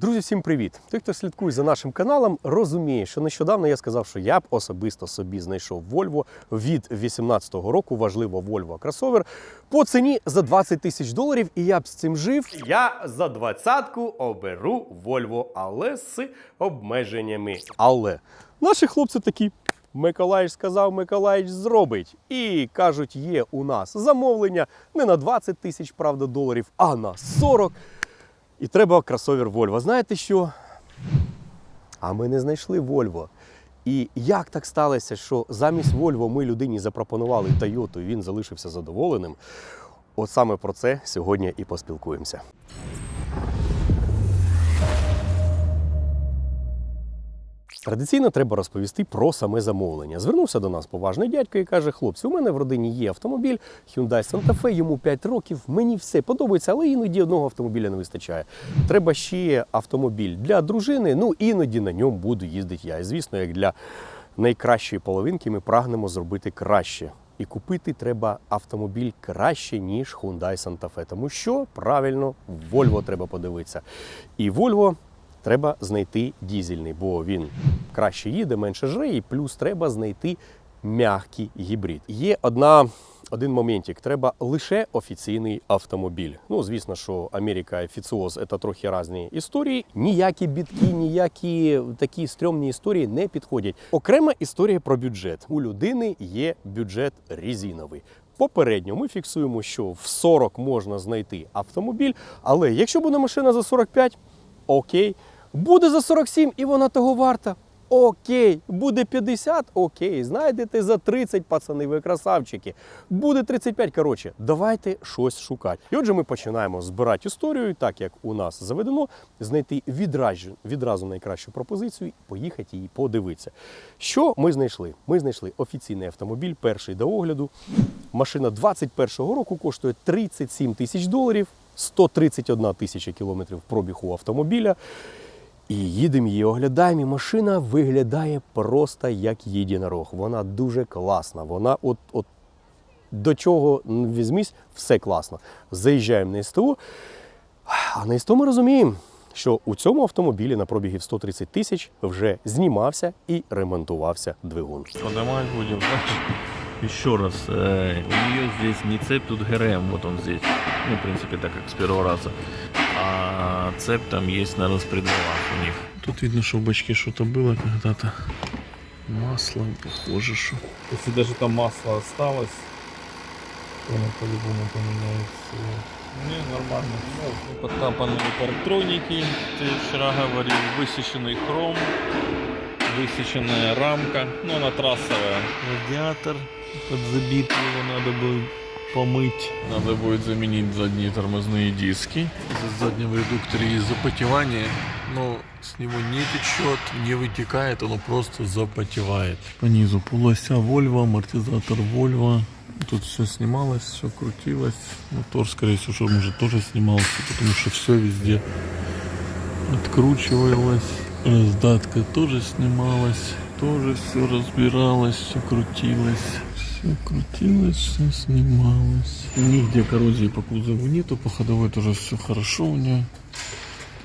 Друзі, всім привіт! Той, хто слідкує за нашим каналом, розуміє, що нещодавно я сказав, що я б особисто собі знайшов Volvo від 18-го року, важливо Volvo кросовер, по ціні за 20 тисяч доларів, і я б з цим жив. Я за двадцятку оберу Volvo, але з обмеженнями. Але наші хлопці такі. Миколаївич сказав, Миколаївич зробить. І кажуть, є у нас замовлення не на 20 тисяч, правда, доларів, а на 40. І треба кросовер Volvo. Знаєте що? А ми не знайшли Volvo. І як так сталося, що замість Volvo ми людині запропонували Toyota, і він залишився задоволеним? От саме про це сьогодні і поспілкуємося. Традиційно треба розповісти про саме замовлення. Звернувся до нас поважний дядько і каже: хлопці, у мене в родині є автомобіль Hyundai Santa Fe, йому 5 років. Мені все подобається, але іноді одного автомобіля не вистачає. Треба ще автомобіль для дружини. Ну іноді на ньому буду їздити я. І звісно, як для найкращої половинки ми прагнемо зробити краще. І купити треба автомобіль краще, ніж Hyundai Santa Fe. Тому що правильно Volvo треба подивитися. І Volvo треба знайти дізельний, бо він краще їде, менше жре, і плюс треба знайти м'який гібрид. Є одна. Один моментик, треба лише офіційний автомобіль. Ну, звісно, що Америка офіціоз це трохи різні історії. Ніякі бітки, ніякі такі стрьомні історії не підходять. Окрема історія про бюджет. У людини є бюджет резиновий. Попередньо ми фіксуємо, що в 40 можна знайти автомобіль, але якщо буде машина за 45, окей. Буде за 47 і вона того варта. Окей, буде 50, окей, знайдете за 30, пацани, ви красавчики. Буде 35, коротше, давайте щось шукати. І отже, ми починаємо збирати історію, так як у нас заведено, знайти відразу, відразу найкращу пропозицію поїхати її подивитися. Що ми знайшли? Ми знайшли офіційний автомобіль, перший до огляду. Машина 21-го року коштує 37 тисяч доларів, 131 тисяча кілометрів пробігу автомобіля. І їдемо її, оглядаємо. І машина виглядає просто як єдинорог. Вона дуже класна. Вона от, от до чого не візьмись, все класно. Заїжджаємо на СТО. А на СТО ми розуміємо, що у цьому автомобілі на пробігі в 130 тисяч вже знімався і ремонтувався двигун. Поднимать будем. Еще раз, э, у нее здесь не цепь, тут ГРМ, вот он здесь. Ну, в принципе, так как с первого раза А цепь там есть на распредвалах у них. Тут видно, что в бачке что-то было когда-то. Масло, похоже, что. Если даже там масло осталось, то оно по-любому поменяется. Не, нормально. Ну, Подтапанные парктроники, ты вчера говорил, высеченный хром, высеченная рамка, ну она трассовая. Радиатор подзабитый, его надо будет помыть. Надо будет заменить задние тормозные диски. Из заднего редуктора есть запотевание, но с него не течет, не вытекает, оно просто запотевает. По низу полося Volvo, амортизатор Volvo. Тут все снималось, все крутилось. Мотор, скорее всего, может тоже снимался, потому что все везде откручивалось. Раздатка тоже снималась, тоже все разбиралось, все крутилось. Все крутилось, все снималось. Нигде коррозии по кузову нету, по ходовой тоже все хорошо у нее.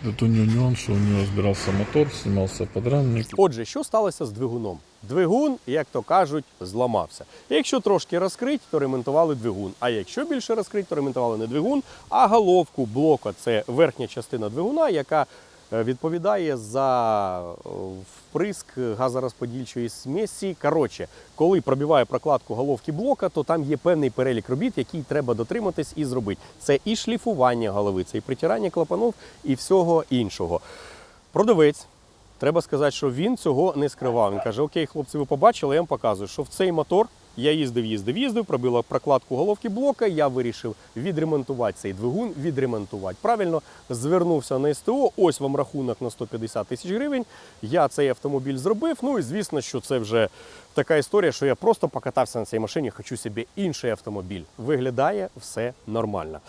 Это у нее нюанс, у нее разбирался мотор, снимался подрамник. Отже, що сталося з двигуном? Двигун, як то кажуть, зламався. Якщо трошки розкрить, то ремонтували двигун. А якщо більше розкрить, то ремонтували не двигун, а головку блока. Це верхня частина двигуна, яка відповідає за е, вприск газорозподільчої смесі. Коротше, коли пробиває прокладку головки блока, то там є певний перелік робіт, який треба дотриматись і зробити. Це і шліфування голови, це і притирання клапанов, і всього іншого. Продавець Треба сказати, що він цього не скривав. Він каже: Окей, хлопці, ви побачили, я вам показую, що в цей мотор я їздив, їздив, їздив, пробила прокладку головки блока. Я вирішив відремонтувати цей двигун, відремонтувати. Правильно звернувся на СТО. Ось вам рахунок на 150 тисяч гривень. Я цей автомобіль зробив. Ну і звісно, що це вже така історія, що я просто покатався на цій машині, хочу собі інший автомобіль. Виглядає все нормально.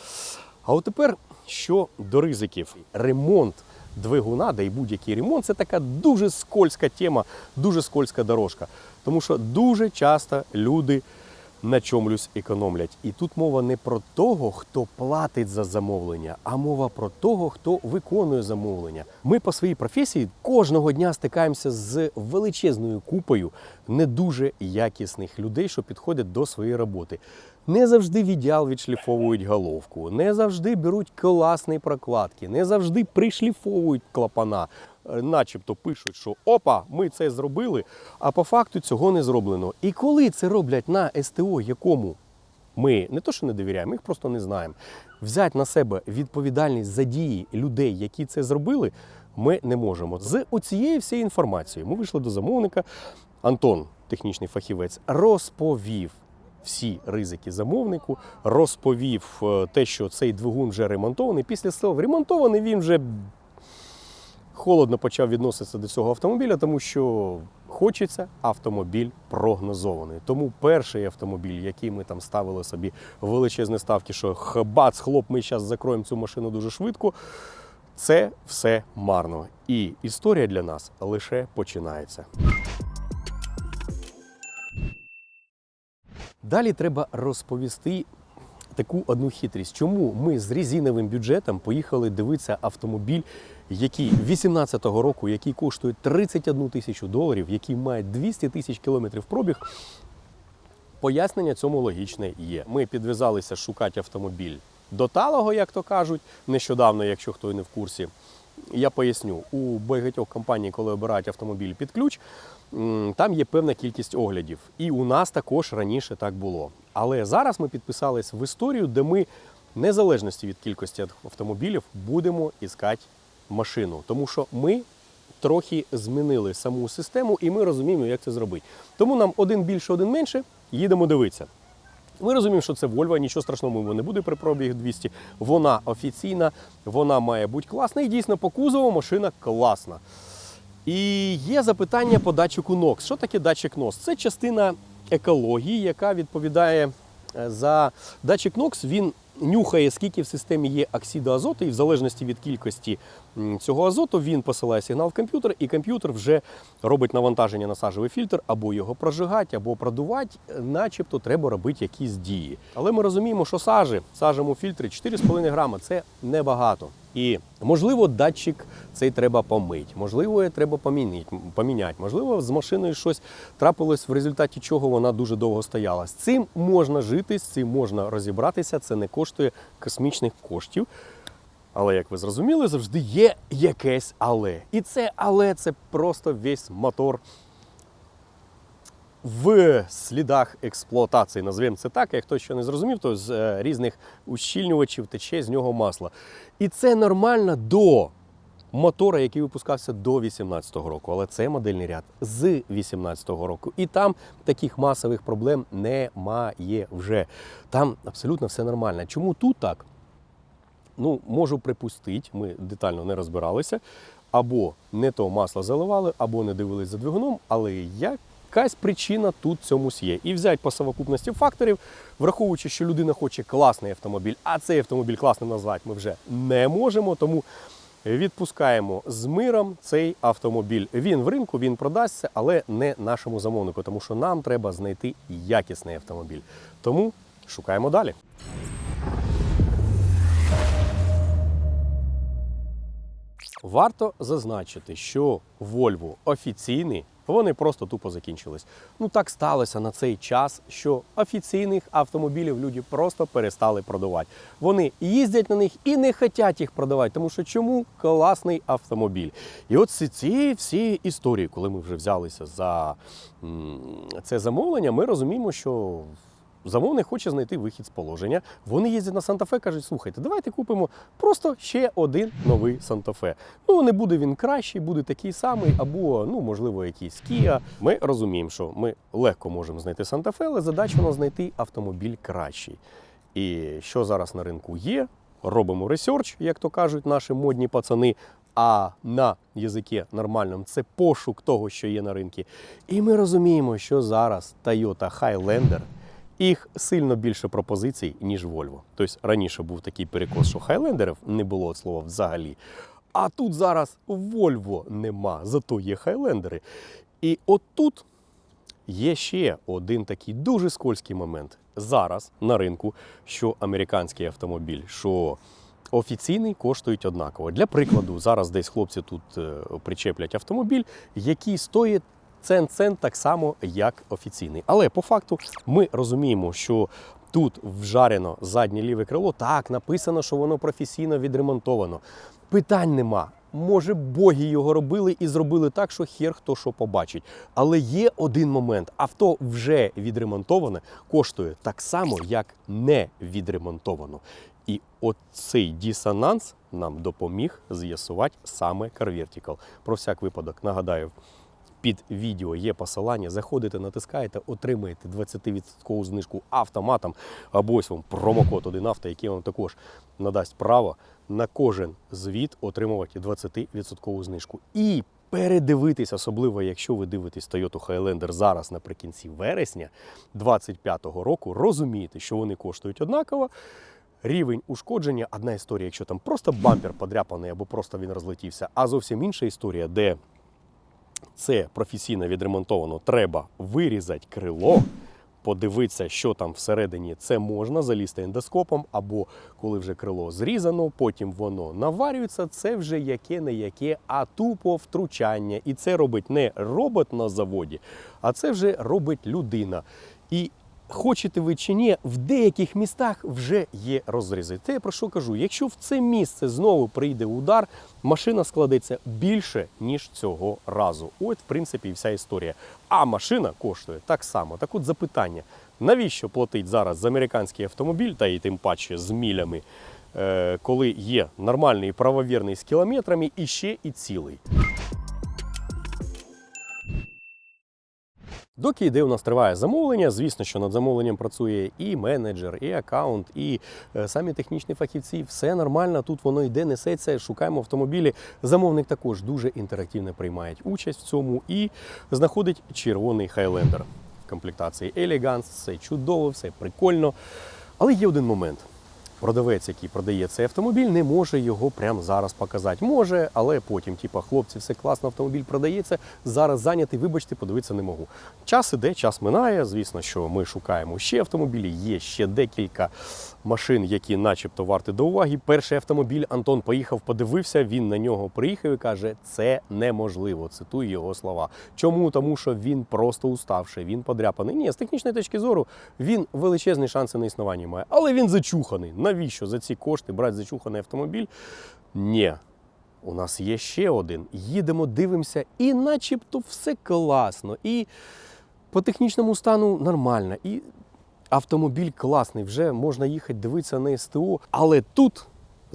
А от тепер що до ризиків? Ремонт двигуна, да і будь-який ремонт це така дуже скользька тема, дуже скользька дорожка. Тому що дуже часто люди на чомусь економлять. І тут мова не про того, хто платить за замовлення, а мова про того, хто виконує замовлення. Ми по своїй професії кожного дня стикаємося з величезною купою не дуже якісних людей, що підходять до своєї роботи. Не завжди в відшліфовують головку, не завжди беруть класні прокладки, не завжди пришліфовують клапана. Е, Начебто пишуть, що опа, ми це зробили, а по факту цього не зроблено. І коли це роблять на СТО, якому ми не то, що не довіряємо, їх просто не знаємо. Взяти на себе відповідальність за дії людей, які це зробили, ми не можемо. З оцієї всієї інформації ми вийшли до замовника. Антон, технічний фахівець, розповів всі ризики замовнику, розповів е, те, що цей двигун вже ремонтований. Після слов ремонтований він вже холодно почав відноситися до цього автомобіля, тому що хочеться автомобіль прогнозований. Тому перший автомобіль, який ми там ставили собі величезні ставки, що хбац, хлоп, ми зараз закроємо цю машину дуже швидко. Це все марно. І історія для нас лише починається. Далі треба розповісти таку одну хитрість. Чому ми з резиновим бюджетом поїхали дивитися автомобіль, який 18-го року, який коштує 31 тисячу доларів, який має 200 тисяч кілометрів пробіг. Пояснення цьому логічне є. Ми підв'язалися шукати автомобіль до талого, як то кажуть, нещодавно, якщо хто не в курсі. Я поясню, у багатьох компаній, коли обирають автомобіль під ключ, там є певна кількість оглядів. І у нас також раніше так було. Але зараз ми підписались в історію, де ми, незалежності від кількості автомобілів, будемо іскати машину. Тому що ми трохи змінили саму систему і ми розуміємо, як це зробити. Тому нам один більше, один менше, їдемо дивитися. Ми розуміємо, що це Volvo, нічого страшного йому не буде при пробіг 200. Вона офіційна, вона має бути класна і дійсно по кузову машина класна. І є запитання по датчику NOx. Що таке датчик NOx? Це частина екології, яка відповідає е, за датчик NOx. Він нюхає, скільки в системі є оксиду азоту, і в залежності від кількості цього азоту він посилає сигнал в комп'ютер, і комп'ютер вже робить навантаження на сажевий фільтр, або його прожигати, або продувати, начебто треба робити якісь дії. Але ми розуміємо, що сажі сажемо фільтрі 4,5 грама це небагато. І можливо, датчик цей треба помити, можливо, треба поміняти. Можливо, з машиною щось трапилось, в результаті чого вона дуже довго стояла. З цим можна жити, з цим можна розібратися. Це не коштує космічних коштів. Але як ви зрозуміли, завжди є якесь але. І це але це просто весь мотор в слідах експлуатації, назвемо це так. Як хтось ще не зрозумів, то з е, різних ущільнювачів тече з нього масло. І це нормально до мотора, який випускався до 2018 року. Але це модельний ряд з 2018 року. І там таких масових проблем немає вже. Там абсолютно все нормально. Чому тут так? Ну, можу припустити, ми детально не розбиралися. Або не то масло заливали, або не дивились за двигуном, але якась причина тут цьомусь є. І взяти по совокупності факторів, враховуючи, що людина хоче класний автомобіль, а цей автомобіль класним назвати ми вже не можемо. Тому відпускаємо з миром цей автомобіль. Він в ринку, він продасться, але не нашому замовнику, тому що нам треба знайти якісний автомобіль. Тому шукаємо далі. Варто зазначити, що Volvo офіційні, вони просто тупо закінчились. Ну так сталося на цей час, що офіційних автомобілів люди просто перестали продавати. Вони їздять на них і не хочуть їх продавати, тому що чому класний автомобіль. І от ці всі історії, коли ми вже взялися за це замовлення, ми розуміємо, що Замовник хоче знайти вихід з положення. Вони їздять на Санта-Фе, кажуть, слухайте, давайте купимо просто ще один новий Санта-Фе. Ну, не буде він кращий, буде такий самий, або, ну, можливо, якийсь Kia. Ми розуміємо, що ми легко можемо знайти Санта-Фе, але задача нас знайти автомобіль кращий. І що зараз на ринку є, робимо ресерч, як то кажуть наші модні пацани. А на язикі нормальному це пошук того, що є на ринку. І ми розуміємо, що зараз Toyota Highlander їх сильно більше пропозицій, ніж Volvo. Тобто раніше був такий перекос, що хайлендерів не було від слова взагалі. А тут зараз Volvo нема, зато є хайлендери. І отут Є ще один такий дуже скользький момент. Зараз на ринку, що американський автомобіль, що офіційний коштують однаково. Для прикладу, зараз десь хлопці тут е, причеплять автомобіль, який стоїть цент-цент так само, як офіційний. Але по факту ми розуміємо, що тут вжарено заднє ліве крило. Так, написано, що воно професійно відремонтовано. Питань нема. Може, боги його робили і зробили так, що хер хто що побачить. Але є один момент: авто вже відремонтоване коштує так само, як не відремонтовано. І оцей дисонанс нам допоміг з'ясувати саме Car Vertical. Про всяк випадок нагадаю, під відео є посилання. Заходите, натискаєте, отримаєте 20% знижку автоматом. Або ось вам промокод 1 авто, який вам також надасть право на кожен звіт отримувати 20% знижку. І передивитись, особливо якщо ви дивитесь Toyota Highlander зараз наприкінці вересня 25-го року, розумієте, що вони коштують однаково. Рівень ушкодження одна історія, якщо там просто бампер подряпаний або просто він розлетівся, а зовсім інша історія, де це професійно відремонтовано, треба вирізати крило, подивитися, що там всередині це можна залізти ендоскопом, або коли вже крило зрізано, потім воно наварюється. Це вже яке не яке, а тупо втручання. І це робить не робот на заводі, а це вже робить людина. І Хочете ви чи ні, в деяких містах вже є розрізи. Те, про що кажу, якщо в це місце знову прийде удар, машина складеться більше, ніж цього разу. От, в принципі, і вся історія. А машина коштує так само. Так от запитання: навіщо платить зараз за американський автомобіль, та і тим паче з мілями, е, коли є нормальний правовірний з кілометрами і ще і цілий? Доки йде у нас триває замовлення, звісно, що над замовленням працює і менеджер, і аккаунт, і е, самі технічні фахівці. Все нормально, тут воно йде, несеться, шукаємо автомобілі. Замовник також дуже інтерактивно приймає участь в цьому і знаходить червоний в комплектації Elegance. Все чудово, все прикольно. Але є один момент. Продавець, який продає цей автомобіль, не може його прямо зараз показати. Може, але потім, типа, хлопці, все класно, автомобіль продається. Зараз зайнятий, вибачте, подивитися не можу. Час іде, час минає. Звісно, що ми шукаємо ще автомобілі. Є ще декілька машин, які, начебто, варті до уваги. Перший автомобіль Антон поїхав, подивився. Він на нього приїхав і каже: це неможливо. Цитую його слова. Чому? Тому що він просто уставший, він подряпаний. Ні, з технічної точки зору він величезні шанси на існування має, але він зачуханий. Навіщо за ці кошти брати зачуханий автомобіль? Ні. У нас є ще один. Їдемо, дивимося, і начебто все класно. І по технічному стану нормально. І автомобіль класний, вже можна їхати дивитися на СТО. Але тут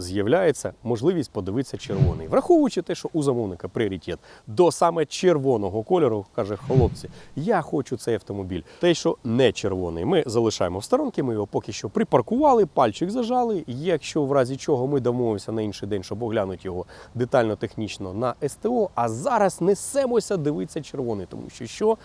з'являється можливість подивитися червоний. Враховуючи те, що у замовника пріоритет до саме червоного кольору, каже хлопці, я хочу цей автомобіль. Те, що не червоний, ми залишаємо в сторонки, ми його поки що припаркували, пальчик зажали. Якщо в разі чого ми домовимося на інший день, щоб оглянути його детально технічно на СТО, а зараз несемося дивитися червоний, тому що що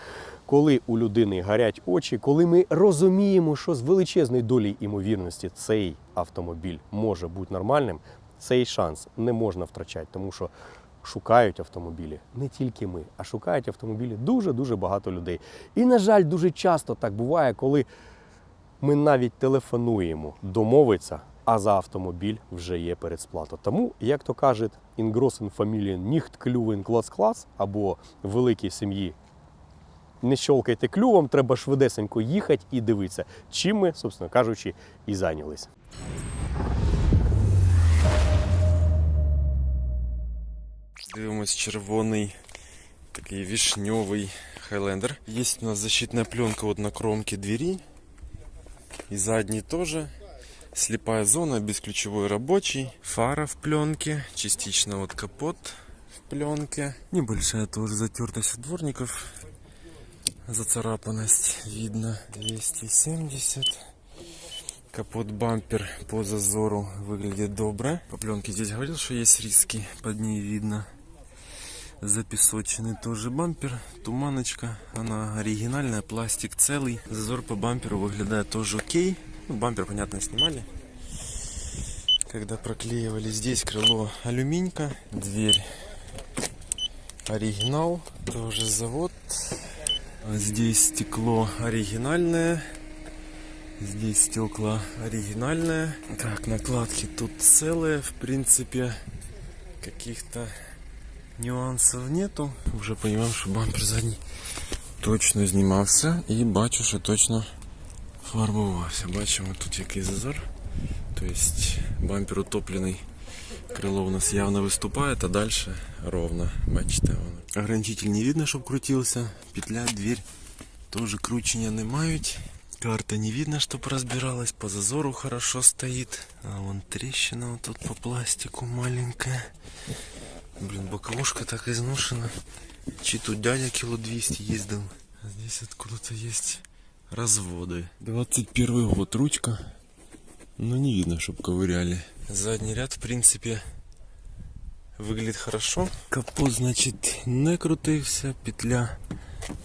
коли у людини гарять очі, коли ми розуміємо, що з величезною долею імовірності цей автомобіль може бути нормальним, цей шанс не можна втрачати, тому що шукають автомобілі не тільки ми, а шукають автомобілі дуже дуже багато людей. І, на жаль, дуже часто так буває, коли ми навіть телефонуємо домовитися, а за автомобіль вже є передсплата. Тому, як то кажуть, інгросен фамілія ніхт клювен клац-клац або великій сім'ї не щолкайте клювом, треба швидесенько їхати і дивитися, чим ми, собственно кажучи, і зайнялися. Дивимось червоний, такий вишневий Хайлендер. Есть у нас защитная пленка вот на кромке двери. И задней тоже. Слепая зона, бесключевой рабочий. Фара в пленке. Частично вот капот в пленке. Небольшая тоже затертость от дворников. Зацарапанность видно. 270. Капот бампер по зазору выглядит добро. По пленке здесь говорил, что есть риски. Под ней видно. Запесоченный тоже бампер. Туманочка. Она оригинальная. Пластик целый. Зазор по бамперу выглядит тоже окей. Ну, бампер, понятно, снимали. Когда проклеивали здесь крыло алюминька. Дверь оригинал. Тоже завод. А Здесь стекло оригинальное. Здесь стекла оригинальное. Так, накладки тут целые, в принципе. Каких-то нюансов нету. Уже понимаем, що бампер задній точно знімався і бачу, що точно фарбувався. Бачимо тут який зазор. Тобто бампер утоплений. Крило у нас явно выступает, а дальше ровно. Бачите, воно. Ограничитель не видно, щоб крутився. Петля, дверь тоже кручення не мають. Карта не видно, щоб розбиралась. По зазору хорошо стоит. А вон трещина вот тут по пластику маленькая. Блин, боковушка так изношена. Чи тут дядя кило 200 ездил. А здесь откуда-то есть разводы. 21 год, ручка. Но не видно, чтоб ковыряли. Задний ряд, в принципе, выглядит хорошо. Капот, значит, не крутився, петля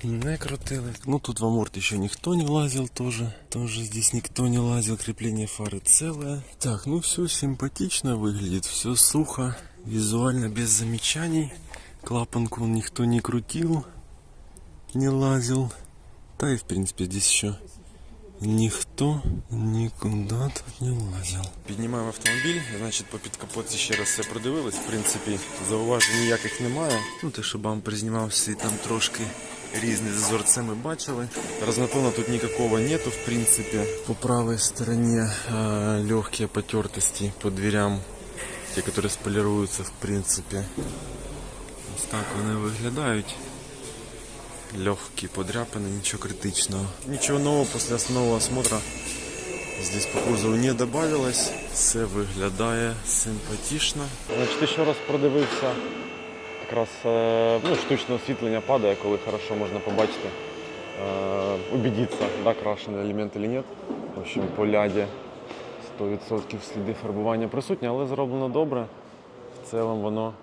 не крутили. Ну тут в аморт еще никто не лазил тоже. Тоже здесь никто не лазил. Крепление фары целое. Так, ну все симпатично выглядит. Все сухо. Визуально без замечаний. Клапанку никто не крутил. Не лазил. Да и в принципе здесь еще Ніхто нікуди тут не лазив. Піднімаємо автомобіль, значить по підкапотці ще раз все продивились. В принципі, зауважень ніяких немає. Ну те, що бампер знімався і там трошки різний зазор, це ми бачили. Разнотона тут никакого нету, в принципе. По правой стороне э, легкие потертости по дверям, те, которые сполируются, в принципе. Ось так вони виглядають. Легкие подряпины, ничего критичного. Ничего нового после основного осмотра здесь по кузову не добавилось. Все виглядає симпатично. Значить, ще раз продивився. Якраз е, ну, штучне освітлення падає, коли хорошо можна побачити. Е, убедитися, да, крашений елемент чи ні. В общем, по ляді 100% сліди фарбування присутні, але зроблено добре. В цілому воно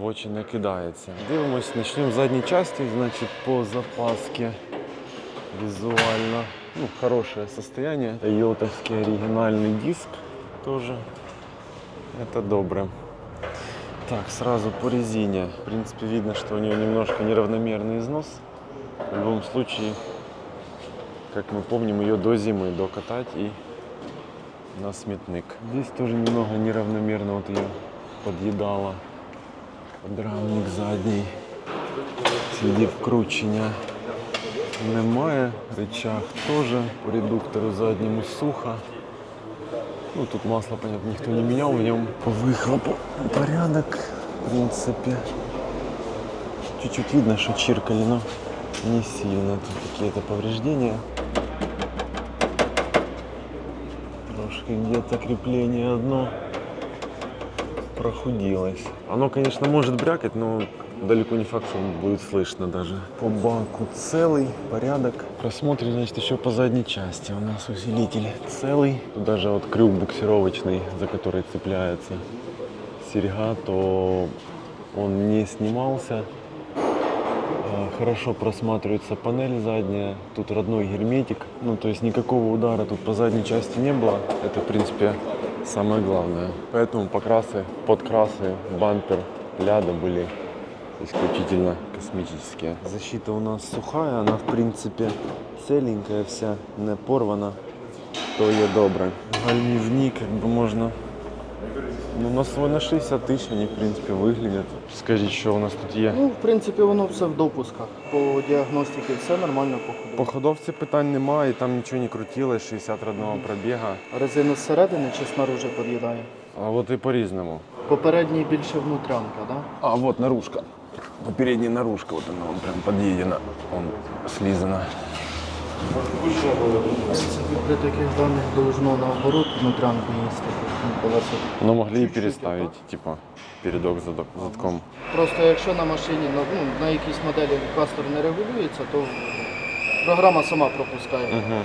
в очі не кидається. Дивимось, почнемо з задній часті, значить, по запасці визуально. Ну, хорошее состояние. Тойотовский оригинальный диск тоже. Это добре. Так, сразу по резине. В принципе, видно, что у нее немножко неравномерный износ. В любом случае, как мы помним, ее до зимы докатать и на сметник. Здесь тоже немного неравномерно вот ее подъедало. Подрамник задній. Слідів кручення немає. Рычаг теж. По редуктору задньому сухо. Ну, тут масло, понятно, ніхто не міняв, в ньому по вихлопу порядок, в принципе. Чуть-чуть видно, что чиркали, но не сильно. Тут какие-то повреждения. Трошки где-то крепление одно прохудилось. Оно, конечно, может брякать, но далеко не факт, что будет слышно даже. По баку целый, порядок. Просмотрим, значит, еще по задней части. У нас усилитель целый. Тут даже вот крюк буксировочный, за который цепляется серьга, то он не снимался. А, Хорошо просматривается панель задняя, тут родной герметик, ну то есть никакого удара тут по задней части не было, это в принципе самое главное. Поэтому покрасы, подкрасы, бампер, ляда были исключительно космические. Защита у нас сухая, она в принципе целенькая вся, не порвана, то є добре. Гальмівні, как бы можна Ну, на свой на 60 тисяч вони, в принципі, виглядять. Скажіть, що у нас тут є? Ну, в принципі, воно все в допусках. По діагностиці все нормально по ходу. По ходовці питань немає, там нічого не крутилось, 60 родного пробіга. Резину зсередини чи снаружи під'їдає? А от і по-різному. Попередній більше внутрянка, да? А вот наружка. Передняя наружка, вот она, он прям подъедена, он слизана. При таких даних должно наоборот внутрянку їсти. ну, могли і переставити, типа, передок задком. Просто якщо на машині на, ну, на якійсь моделі кастер не регулюється, то програма сама пропускає Угу.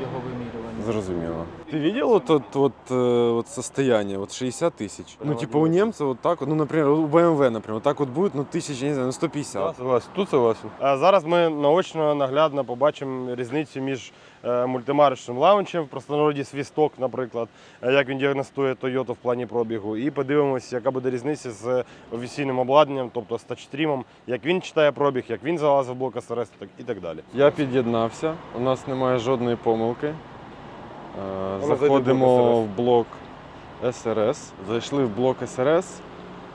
його вимірювання. Зрозуміло. Ты видел вот, вот, вот, э, вот состояние, вот 60 тысяч? Ну, типа у немца вот так вот, ну, например, у BMW, например, вот так вот будет, ну, тысяч, я не знаю, ну, 150. Согласен, тут согласен. А зараз ми наочно наглядно побачимо різницю між е, мультимарочним лаунчем, в простонароді свісток, наприклад, е, як він діагностує Toyota в плані пробігу, і подивимося, яка буде різниця з офіційним обладнанням, тобто з тачстрімом, як він читає пробіг, як він залазив в блок СРС так- і так далі. Я під'єднався, у нас немає жодної помилки. Заходимо в блок СРС. Зайшли в блок СРС,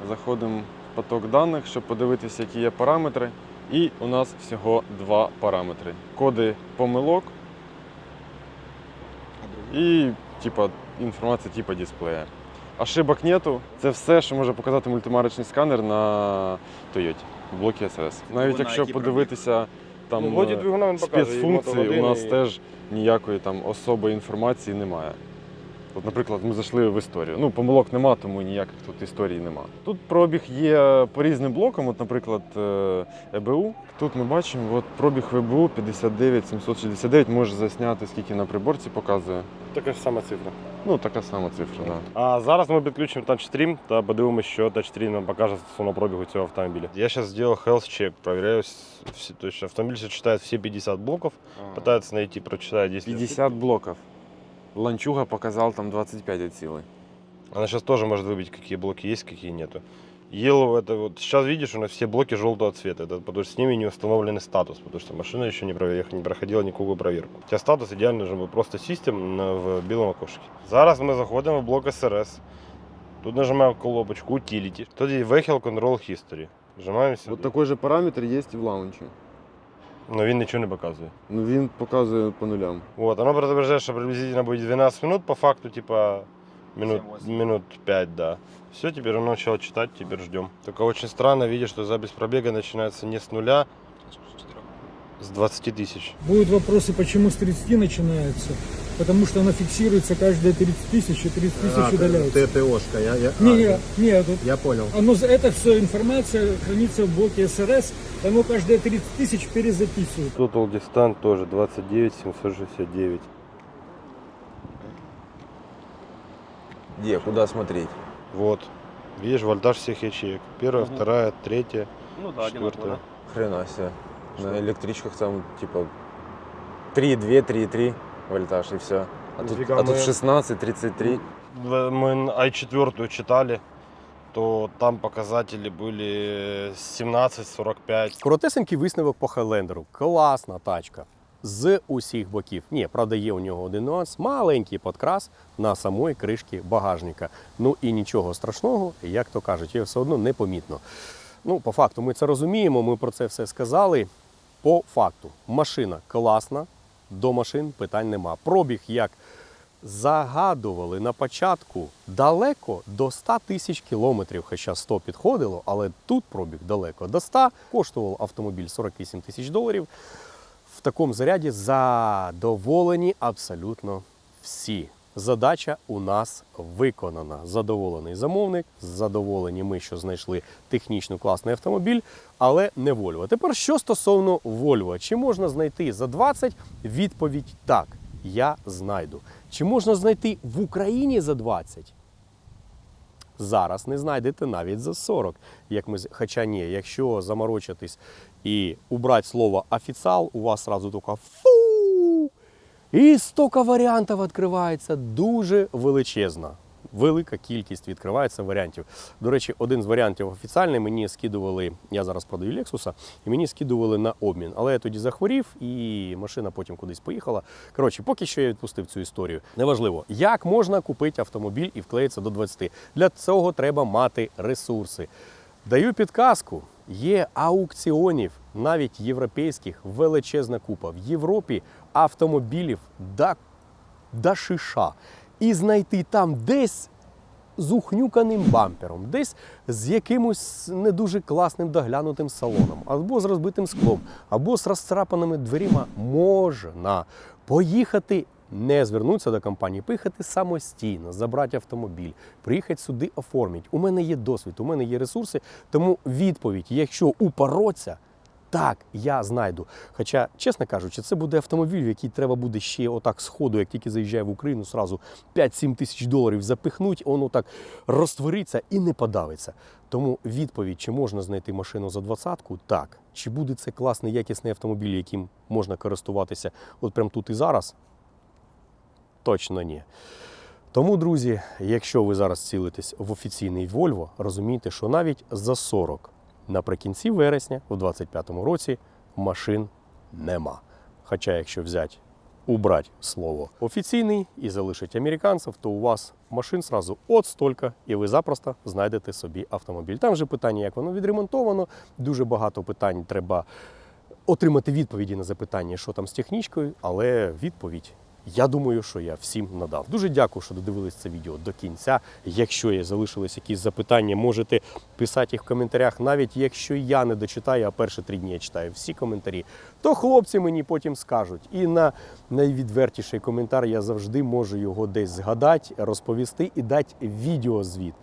заходимо в поток даних, щоб подивитися, які є параметри. І у нас всього два параметри: коди помилок і типа, інформація типа дисплея. Ошибок нету. Це все, що може показати мультимарочний сканер на Toyota в блокі СРС. Навіть якщо подивитися там ну, е, двигуна він показує. і спецфункції, у нас і- теж ніякої там особої інформації немає. От, наприклад, ми зайшли в історію. Ну, помилок нема, тому ніяких тут історій нема. Тут пробіг є по різним блокам, от, наприклад, е, ЕБУ. Тут ми бачимо, от пробіг в ЕБУ 59 769, може засняти, скільки на приборці показує. Така ж сама цифра. Ну, така сама цифра, так. Да. А зараз ми підключимо тачстрім та подивимося, що тачстрім нам покаже стосовно пробігу цього автомобіля. Я зараз зробив health check, проверяю, всі, то есть автомобіль читает все 50 блоков, пытается найти, прочитает 10. 50 блоків. Ланчуга показав там 25 цілий. Она сейчас тоже может выбить, какие блоки есть, какие нету. Yellow это вот сейчас видишь, у нас все блоки желтого цвета. Это потому что с ними не установленный статус, потому что машина еще не, проверх- не проходила никакую проверку. У тебя статус идеально должен был просто систем на- в белом окошке. Зараз мы заходим в блок SRS. Тут нажимаем кнопочку Utility. Тут есть Vehicle Control History. Нажимаем сюди. От такий же параметр є і в лаунчі. Но він нічого не показує. Ну він показує по нулям. Вот, оно предупреждает, что приблизительно будет 12 минут, по факту, типа, минут, минут 5, да. Все, теперь он начал читать, теперь ждем. Только очень странно видишь, что запись пробега начинается не с нуля, с 20 тысяч. Будут вопросы, почему с 30 начинается. Потому что она фиксируется каждые 30 тысяч, и 30 тысяч удаляется. ТТОшка, я, я, Не, не, не, тут я понял. оно, это все информация хранится в блоке СРС, оно каждые 30 тысяч перезаписывают. Total Distance тоже 29 769. Где, куда смотреть? Вот. Видишь, вольтаж всех ячеек. Первая, вторая, третья, Ну да, четвертая. Хрена себе. На электричках там типа 3,2, 3,3 вольтаж и все. А тут, Нифига а тут мы- 16, 33. В- Мы i4 читали, то там показатели были 17-45. Коротесенький висновок по Хайлендеру. Класна тачка. З усіх боків. Ні, правда, є у нього один нюанс. Маленький подкрас на самої кришки багажника. Ну і нічого страшного, як то кажуть, є все одно непомітно. Ну, по факту, ми це розуміємо, ми про це все сказали. По факту, машина класна, до машин питань нема. Пробіг, як загадували на початку, далеко до 100 тисяч кілометрів, хоча 100 підходило, але тут пробіг далеко до 100. Коштував автомобіль 48 тисяч доларів. В такому заряді задоволені абсолютно всі. Задача у нас виконана. Задоволений замовник, задоволені ми, що знайшли технічно класний автомобіль, але не Volvo. Тепер що стосовно Volvo, чи можна знайти за 20? Відповідь так, я знайду. Чи можна знайти в Україні за 20? Зараз не знайдете навіть за 40. Як ми, хоча ні, якщо заморочитись і убрати слово офіціал, у вас сразу тільки фу. І стільки варіантів відкривається дуже величезна. Велика кількість відкривається варіантів. До речі, один з варіантів офіціальний мені скидували. Я зараз продаю Лексуса, і мені скидували на обмін. Але я тоді захворів, і машина потім кудись поїхала. Коротше, поки що я відпустив цю історію. Неважливо, як можна купити автомобіль і вклеїться до 20. Для цього треба мати ресурси. Даю підказку: є аукціонів, навіть європейських, величезна купа. В Європі автомобілів до, до шиша. І знайти там десь з ухнюканим бампером, десь з якимось не дуже класним доглянутим салоном, або з розбитим склом, або з розцарапаними дверима можна поїхати. Не звернутися до компанії, поїхати самостійно, забрати автомобіль, приїхати сюди оформити. У мене є досвід, у мене є ресурси. Тому відповідь, якщо упороться, Так, я знайду. Хоча, чесно кажучи, це буде автомобіль, в який треба буде ще отак з ходу, як тільки заїжджає в Україну, сразу 5-7 тисяч доларів запихнуть, воно так розтвориться і не подавиться. Тому відповідь, чи можна знайти машину за двадцятку, так. Чи буде це класний, якісний автомобіль, яким можна користуватися от прямо тут і зараз? Точно ні. Тому, друзі, якщо ви зараз цілитесь в офіційний Volvo, розумійте, що навіть за 40 наприкінці вересня, у 2025 році, машин нема. Хоча, якщо взяти, убрати слово офіційний і залишить американців, то у вас машин сразу от стільки, і ви запросто знайдете собі автомобіль. Там же питання, як воно відремонтовано, дуже багато питань треба отримати відповіді на запитання, що там з технічкою, але відповідь. Я думаю, що я всім надав. Дуже дякую, що додивились це відео до кінця. Якщо є залишились якісь запитання, можете писати їх в коментарях. Навіть якщо я не дочитаю, а перші три дні я читаю всі коментарі, то хлопці мені потім скажуть. І на найвідвертіший коментар я завжди можу його десь згадати, розповісти і дати відеозвіт.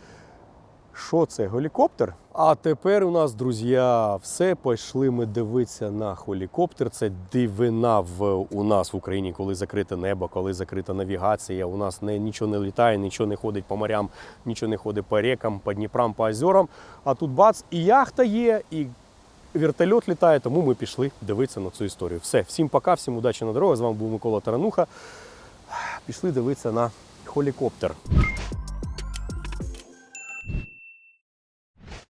Що це, гелікоптер? А тепер у нас, друзі, все. Пішли ми дивитися на гелікоптер. Це дивина в, у нас в Україні, коли закрите небо, коли закрита навігація. У нас не, нічого не літає, нічого не ходить по морям, нічого не ходить по рекам, по Дніпрам, по озерам. А тут бац, і яхта є, і вертольот літає, тому ми пішли дивитися на цю історію. Все, всім пока, всім удачі на дорогах. З вами був Микола Тарануха. Пішли дивитися на гелікоптер.